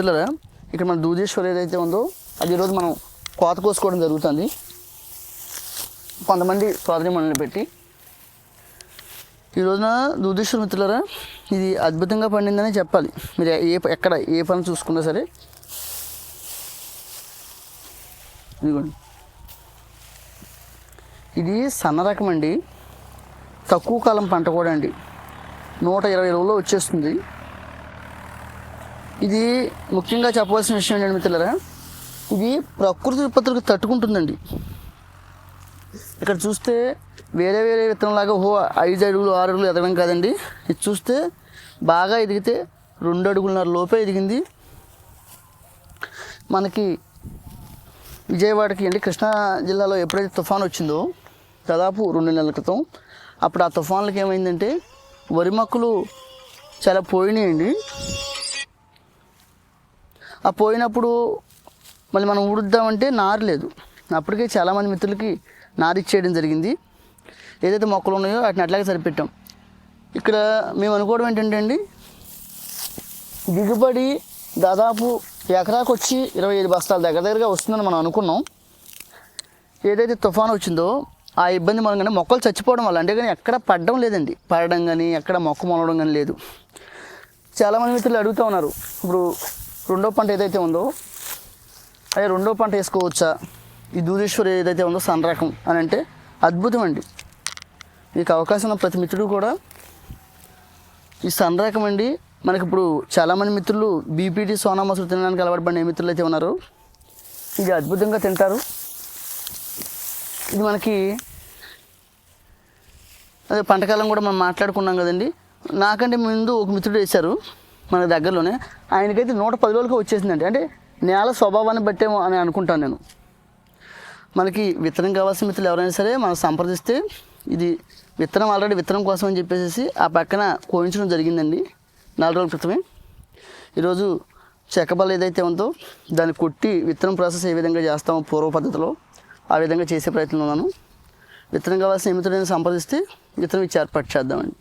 మిత్రులరా ఇక్కడ మన దూదేశ్వర్ ఏదైతే ఉందో అది ఈరోజు మనం కోత కోసుకోవడం జరుగుతుంది. కొంతమంది సోదరి మనల్ని పెట్టి. ఈ రోజున దూదేశ్వర మిత్రులరా ఇది అద్భుతంగా పండిందని చెప్పాలి. మీరు ఏ ఎక్కడ ఏ పని చూసుకున్నా సరే. ఇదిగోండి. ఇది సన్న రకం అండి. తక్కువ కాలం పంట కూడా అండి. నూట ఇరవై రోజుల్లో వచ్చేస్తుంది. ఇది ముఖ్యంగా చెప్పవలసిన విషయం ఏంటంటే మిత్రులరా ఇది ప్రకృతి విపత్తులకు తట్టుకుంటుందండి. ఇక్కడ చూస్తే వేరే వేరే విత్తనంలాగా ఓ ఐదు అడుగులు ఆరు అడుగులు ఎదగడం కాదండి. ఇది చూస్తే బాగా ఎదిగితే రెండు అడుగులున్నర లోపే ఎదిగింది. మనకి విజయవాడకి అండి కృష్ణా జిల్లాలో ఎప్పుడైతే తుఫాన్ వచ్చిందో దాదాపు రెండు నెలల క్రితం అప్పుడు ఆ తుఫాన్లకి ఏమైందంటే వరి మొక్కలు చాలా పోయినాయండి. ఆ పోయినప్పుడు మళ్ళీ మనం ఊడుద్దామంటే నారు లేదు. అప్పటికే చాలామంది మిత్రులకి నారు ఇచ్చేయడం జరిగింది. ఏదైతే మొక్కలు ఉన్నాయో వాటిని అట్లాగే సరిపెట్టాం. ఇక్కడ మేము అనుకోవడం ఏంటంటే అండి దిగుబడి దాదాపు ఎకరాకు వచ్చి ఇరవై ఐదు బస్తాల దగ్గర దగ్గరగా వస్తుందని మనం అనుకున్నాం. ఏదైతే తుఫాన్ వచ్చిందో ఆ ఇబ్బంది మనం కానీ మొక్కలు చచ్చిపోవడం వల్ల అంటే కానీ ఎక్కడ పడడం లేదండి. పడడం కానీ ఎక్కడ మొక్క మొలవడం కానీ లేదు. చాలామంది మిత్రులు అడుగుతూ ఉన్నారు ఇప్పుడు రెండో పంట ఏదైతే ఉందో అదే రెండో పంట వేసుకోవచ్చా? ఈ దూదేశ్వరి ఏదైతే ఉందో సన్ రకం అని అంటే అద్భుతం అండి. మీకు అవకాశం ఉన్న ప్రతి మిత్రుడు కూడా ఈ సన్ రకం అండి. మనకి ఇప్పుడు చాలామంది మిత్రులు బీపీటీ సోనా మసూరు తినడానికి అలవాటు పడిన మిత్రులు అయితే ఉన్నారు. ఇది అద్భుతంగా తింటారు. ఇది మనకి అదే పంటకాలం కూడా మనం మాట్లాడుకున్నాం కదండి. నాకంటే ముందు ఒక మిత్రుడు వేశారు. మన దగ్గరలోనే. ఆయనకైతే నూట పది రోజులకి వచ్చేసిందండి. అంటే నేల స్వభావాన్ని బట్టేమో అని అనుకుంటాను నేను. మనకి విత్తనం కావాల్సిన మిత్రులు ఎవరైనా సరే మనం సంప్రదిస్తే ఇది విత్తనం ఆల్రెడీ విత్తనం కోసం అని చెప్పేసి ఆ పక్కన కోయించడం జరిగిందండి. నాలుగు రోజుల క్రితమే. ఈరోజు చెక్కబల్ల ఏదైతే ఉందో దాన్ని కొట్టి విత్తనం ప్రాసెస్ ఏ విధంగా చేస్తామో పూర్వ పద్ధతిలో ఆ విధంగా చేసే ప్రయత్నం ఉన్నాను. విత్తనం కావాల్సిన మిత్రులను సంప్రదిస్తే విత్తనం ఇచ్చి ఏర్పాటు చేద్దామండి.